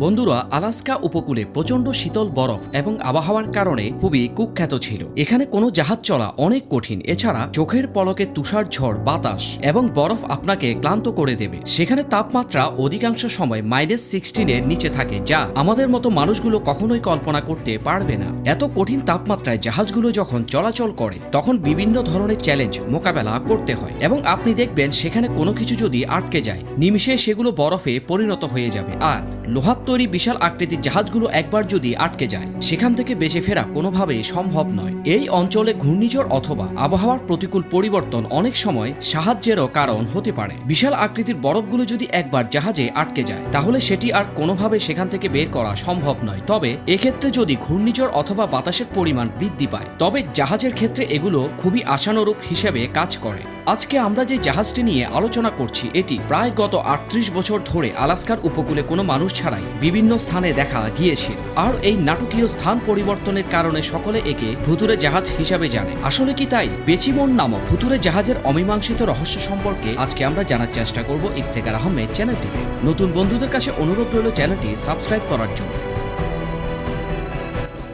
বন্ধুরা, আলাস্কা উপকূলে প্রচণ্ড শীতল বরফ এবং আবহাওয়ার কারণে খুবই কুখ্যাত ছিল। এখানে কোনো জাহাজ চলা অনেক কঠিন। এছাড়া চোখের পলকে তুষার ঝড়, বাতাস এবং বরফ আপনাকে ক্লান্ত করে দেবে। সেখানে তাপমাত্রা অধিকাংশ সময় মাইনাস সিক্সটিনের নিচে থাকে, যা আমাদের মতো মানুষগুলো কখনোই কল্পনা করতে পারবে না। এত কঠিন তাপমাত্রায় জাহাজগুলো যখন চলাচল করে, তখন বিভিন্ন ধরনের চ্যালেঞ্জ মোকাবেলা করতে হয় এবং আপনি দেখবেন সেখানে কোনো কিছু যদি আটকে যায়, নিমিষে সেগুলো বরফে পরিণত হয়ে যাবে। আর লোহার তৈরি বিশাল আকৃতির জাহাজগুলো একবার যদি আটকে যায়, সেখান থেকে বেঁচে ফেরা কোনোভাবেই সম্ভব নয়। এই অঞ্চলে ঘূর্ণিঝড় অথবা আবহাওয়ার প্রতিকূল পরিবর্তন অনেক সময় সাহায্যেরও কারণ হতে পারে। বিশাল আকৃতির বরফগুলো যদি একবার জাহাজে আটকে যায়, তাহলে সেটি আর কোনোভাবে সেখান থেকে বের করা সম্ভব নয়। তবে এক্ষেত্রে যদি ঘূর্ণিঝড় অথবা বাতাসের পরিমাণ বৃদ্ধি পায়, তবে জাহাজের ক্ষেত্রে এগুলো খুবই আশানুরূপ হিসেবে কাজ করে। আজকে আমরা যে জাহাজটি নিয়ে আলোচনা করছি, এটি প্রায় গত আটত্রিশ বছর ধরে আলাস্কার উপকূলে কোনো মানুষ ছাড়াই বিভিন্ন স্থানে দেখা গিয়েছিল। আর এই নাটকীয় স্থান পরিবর্তনের কারণে সকলে একে ভুতুরে জাহাজ হিসাবে জানে। আসলে কি তাই? বেচিমন নামক ভুতুরে জাহাজের অমীমাংসিত রহস্য সম্পর্কে আজকে আমরা জানার চেষ্টা করব ইফতেকার আহমেদ চ্যানেলটিতে। নতুন বন্ধুদের কাছে অনুরোধ রইল চ্যানেলটি সাবস্ক্রাইব করার জন্য।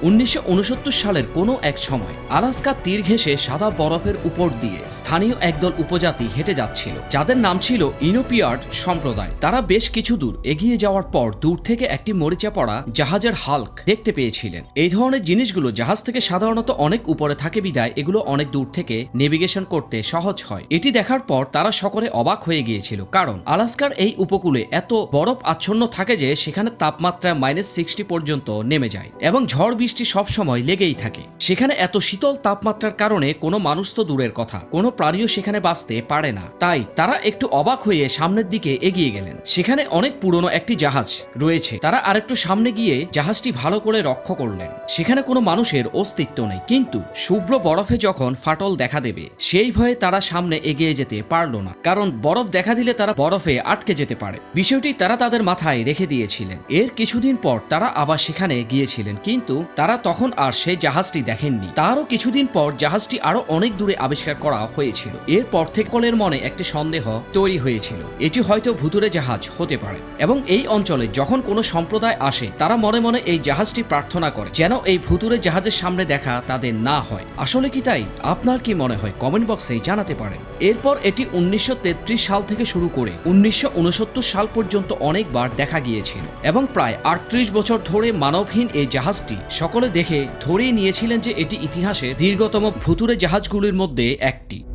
উনিশশো উনসত্তর সালের কোনো এক সময় আলাস্কা তীর ঘেঁষে সাদা বরফের উপর দিয়ে স্থানীয় একদল উপজাতি হেঁটে যাচ্ছিল। যাদের নাম ছিল ইনোপিয়ার্ড সম্প্রদায়। তারা বেশ কিছু দূর এগিয়ে যাওয়ার পর দূর থেকে একটি মরিচা পড়া জাহাজের হাল্ক দেখতে পেয়েছিলেন। এই ধরনের জিনিসগুলো জাহাজ থেকে সাধারণত অনেক উপরে থাকে বিদায় এগুলো অনেক দূর থেকে নেভিগেশন করতে সহজ হয়। এটি দেখার পর তারা সকলে অবাক হয়ে গিয়েছিল, কারণ আলাস্কার এই উপকূলে এত বরফ আচ্ছন্ন থাকে যে সেখানে তাপমাত্রা মাইনাস সিক্সটি পর্যন্ত নেমে যায় এবং ঝড় বৃষ্টি সবসময় লেগেই থাকে। সেখানে এত শীতল তাপমাত্রার কারণে কোনো মানুষ তো দূরের কথা। কোনো প্রাণীও সেখানে বাঁচতে পারে না। তাই তারা একটু অবাক হয়ে সামনের দিকে এগিয়ে গেলেন। সেখানে অনেক পুরনো একটি জাহাজ রয়েছে। তারা আরেকটু সামনে গিয়ে জাহাজটি ভালো করে রক্ষা করলেন। সেখানে কোনো মানুষের অস্তিত্ব নেই। কিন্তু শুভ্র বরফে যখন ফাটল দেখা দেবে, সেই ভয়ে তারা সামনে এগিয়ে যেতে পারল না। কারণ বরফ দেখা দিলে তারা বরফে আটকে যেতে পারে। বিষয়টি তারা তাদের মাথায় রেখে দিয়েছিলেন। এর কিছুদিন পর তারা আবার সেখানে গিয়েছিলেন। কিন্তু তারা তখন আর সেই জাহাজটি দেখেননি। তারও কিছুদিন পর জাহাজটি আরও অনেক দূরে আবিষ্কার করা হয়েছিল। এরপর থেকে মনে একটি সন্দেহ তৈরি হয়েছিল। এটি হয়তো ভুতুরে জাহাজ হতে পারে। এবং এই অঞ্চলে যখন কোনো সম্প্রদায় আসে, তারা মনে মনে এই জাহাজটি প্রার্থনা করে, যেন এই ভুতুরে জাহাজের সামনে দেখা তাদের না হয়। আসলে কি তাই? আপনার কি মনে হয়? কমেন্ট বক্সে জানাতে পারেন। এরপর এটি উনিশশো তেত্রিশ সাল থেকে শুরু করে উনিশশো উনসত্তর সাল পর্যন্ত অনেকবার দেখা গিয়েছিল। এবং প্রায় আটত্রিশ বছর ধরে মানবহীন এই জাহাজটি সকলে দেখে ধরেই নিয়েছিলেন যে এটি ইতিহাসে দীর্ঘতম ভুতুরে জাহাজগুলির মধ্যে একটি।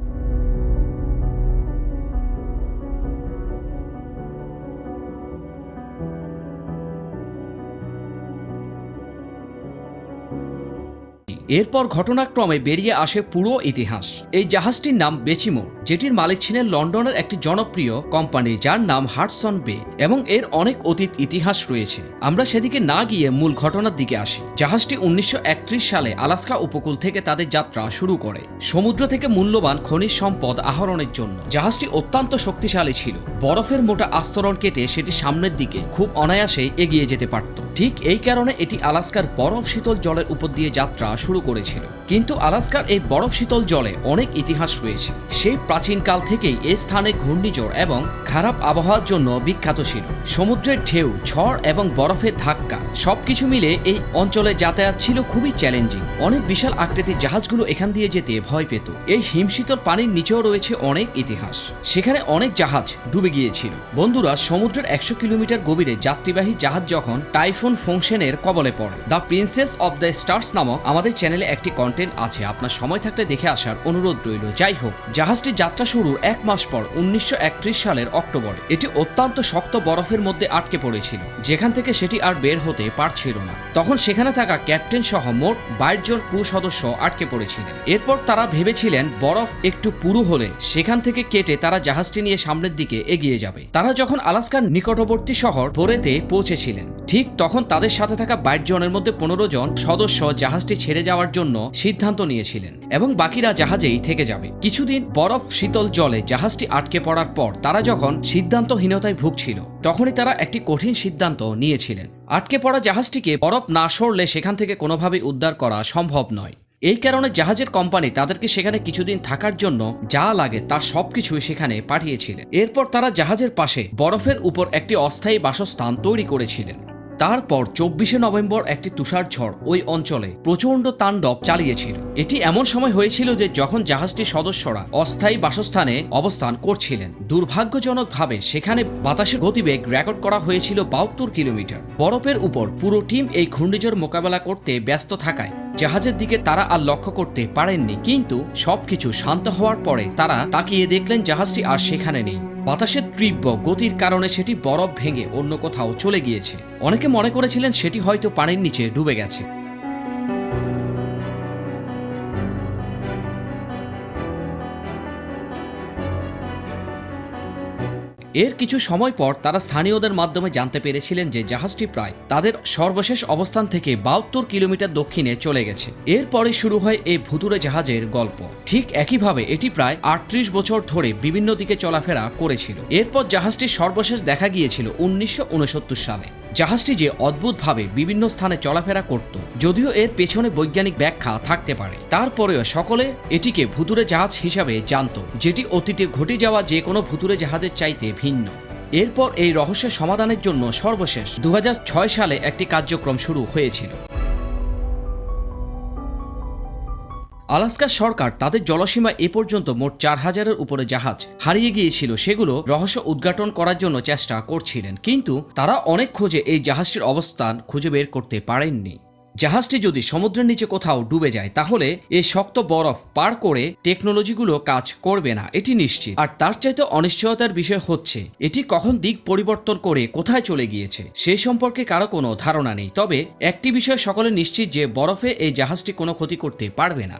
এরপর ঘটনাক্রমে বেরিয়ে আসে পুরো ইতিহাস। এই জাহাজটির নাম বেচিমো যেটির মালিক ছিলেন লন্ডনের একটি জনপ্রিয় কোম্পানি যার নাম হার্টসন বে, এবং এর অনেক অতীত ইতিহাস রয়েছে। আমরা সেদিকে না গিয়ে মূল ঘটনার দিকে আসি। জাহাজটি উনিশশো একত্রিশ সালে আলাস্কা উপকূল থেকে তাদের যাত্রা শুরু করে। সমুদ্র থেকে মূল্যবান খনিজ সম্পদ আহরণের জন্য। জাহাজটি অত্যন্ত শক্তিশালী ছিল। বরফের মোটা আস্তরণ কেটে সেটি সামনের দিকে খুব অনায়াসে এগিয়ে যেতে পারত। ঠিক এই কারণে এটি আলাস্কার বরফ শীতল জলের উপর দিয়ে যাত্রা শুরু করেছিল। কিন্তু আলাস্কার এই বরফ শীতল জলে অনেক ইতিহাস রয়েছে। সেই প্রাচীনকাল থেকেই এই স্থানে ঘূর্ণিঝড় এবং খারাপ আবহাওয়ার জন্য বিখ্যাত ছিল। সমুদ্রের ঢেউ, ঝড় এবং বরফের ধাক্কা সবকিছু মিলে এই অঞ্চলে যাতায়াত ছিল খুবই চ্যালেঞ্জিং। অনেক বিশাল আকৃতির জাহাজগুলো এখান দিয়ে যেতে ভয় পেত। এই হিমশীতল পানির নিচেও রয়েছে অনেক ইতিহাস। সেখানে অনেক জাহাজ ডুবে গিয়েছিল। বন্ধুরা, সমুদ্রের একশো কিলোমিটার গভীরে যাত্রীবাহী জাহাজ যখন টাইফুন ফংশনের কবলে পড়ে। The princess of the stars নামক আমাদের চ্যানেলে একটি কন্টেন্ট আছে। আপনার সময় থাকলে দেখে আসার অনুরোধ রইল। যাই হোক জাহাজটি যাত্রা শুরুর এক মাস পর, উনিশশো সালের অক্টোবরে। এটি অত্যন্ত শক্ত বরফের মধ্যে আটকে পড়েছিল। যেখান থেকে সেটি আর বের হতে পারছিল না। তখন সেখানে থাকা ক্যাপ্টেন সহ মোট বাইশ জন ক্রু সদস্য আটকে পড়েছিলেন। এরপর তারা ভেবেছিলেন, বরফ একটু পুরু হলে সেখান থেকে কেটে তারা জাহাজটি নিয়ে সামনের দিকে এগিয়ে যাবে। তারা যখন আলাস্কার নিকটবর্তী শহর বোরেতে পৌঁছেছিলেন, ঠিক তখন তাদের সাথে থাকা বাইশ জনের মধ্যে পনেরো জন সদস্য জাহাজটি ছেড়ে যাওয়ার জন্য সিদ্ধান্ত নিয়েছিলেন এবং বাকিরা জাহাজেই থেকে যাবে। কিছুদিন বরফ শীতল জলে জাহাজটি আটকে পড়ার পর তারা যখন সিদ্ধান্তহীনতায় ভুগছিল, তখনই তারা একটি কঠিন সিদ্ধান্ত নিয়েছিলেন। আটকে পড়া জাহাজটিকে বরফ না সরলে সেখান থেকে কোনোভাবেই উদ্ধার করা সম্ভব নয়। এই কারণে জাহাজের কোম্পানি তাদেরকে সেখানে কিছুদিন থাকার জন্য যা লাগে তার সবকিছুই সেখানে পাঠিয়েছিলেন। এরপর তারা জাহাজের পাশে বরফের উপর একটি অস্থায়ী বাসস্থান তৈরি করেছিলেন। তারপর চব্বিশে নভেম্বর একটি তুষার ঝড় ওই অঞ্চলে প্রচণ্ড তাণ্ডব চালিয়েছিল। এটি এমন সময় হয়েছিল যে যখন জাহাজটির সদস্যরা অস্থায়ী বাসস্থানে অবস্থান করছিলেন, দুর্ভাগ্যজনকভাবে সেখানে বাতাসের গতিবেগ রেকর্ড করা হয়েছিল বাহাত্তর কিলোমিটার। বরফের উপর পুরো টিম এই ঘূর্ণিঝড় মোকাবেলা করতে ব্যস্ত থাকায় জাহাজের দিকে তারা আর লক্ষ্য করতে পারেননি, কিন্তু সবকিছু শান্ত হওয়ার পরে তারা তাকিয়ে দেখলেন জাহাজটি আর সেখানে নেই। বাতাসের তীব্র গতির কারণে সেটি বরফ ভেঙে অন্য কোথাও চলে গিয়েছে। অনেকে মনে করেছিলেন সেটি হয়তো পানির নিচে ডুবে গেছে। এর কিছু সময় পর তারা স্থানীয়দের মাধ্যমে জানতে পেরেছিলেন যে জাহাজটি প্রায় তাদের সর্বশেষ অবস্থান থেকে বাহাত্তর কিলোমিটার দক্ষিণে চলে গেছে। এরপরে শুরু হয় এই ভুতুরে জাহাজের গল্প। ঠিক একইভাবে এটি প্রায় আটত্রিশ বছর ধরে বিভিন্ন দিকে চলাফেরা করেছিল। এরপর জাহাজটির সর্বশেষ দেখা গিয়েছিল উনিশশো উনসত্তর সালে। জাহাজটি যে অদ্ভুতভাবে বিভিন্ন স্থানে চলাফেরা করত, যদিও এর পেছনে বৈজ্ঞানিক ব্যাখ্যা থাকতে পারে। তারপরেও সকলে এটিকে ভুতুরে জাহাজ হিসাবে জানত, যেটি অতীতে ঘটে যাওয়া যে কোনো ভুতুরে জাহাজের চাইতে ভিন্ন। এরপর এই রহস্যের সমাধানের জন্য সর্বশেষ দু হাজার ছয় সালে একটি কার্যক্রম শুরু হয়েছিল। আলাস্কা সরকার তাদের জলসীমা এ পর্যন্ত মোট চার হাজারের উপরে জাহাজ হারিয়ে গিয়েছিল। সেগুলো রহস্য উদ্ঘাটন করার জন্য চেষ্টা করছিলেন, কিন্তু তারা অনেক খোঁজে এই জাহাজটির অবস্থান খুঁজে বের করতে পারেননি। জাহাজটি যদি সমুদ্রের নিচে কোথাও ডুবে যায়, তাহলে এই শক্ত বরফ পার করে টেকনোলজিগুলো কাজ করবে না। এটি নিশ্চিত। আর তার চাইতে অনিশ্চয়তার বিষয় হচ্ছে, এটি কখন দিক পরিবর্তন করে কোথায় চলে গিয়েছে, সে সম্পর্কে কারও কোনো ধারণা নেই। তবে একটি বিষয় সকলে নিশ্চিত যে বরফে এই জাহাজটি কোনো ক্ষতি করতে পারবে না।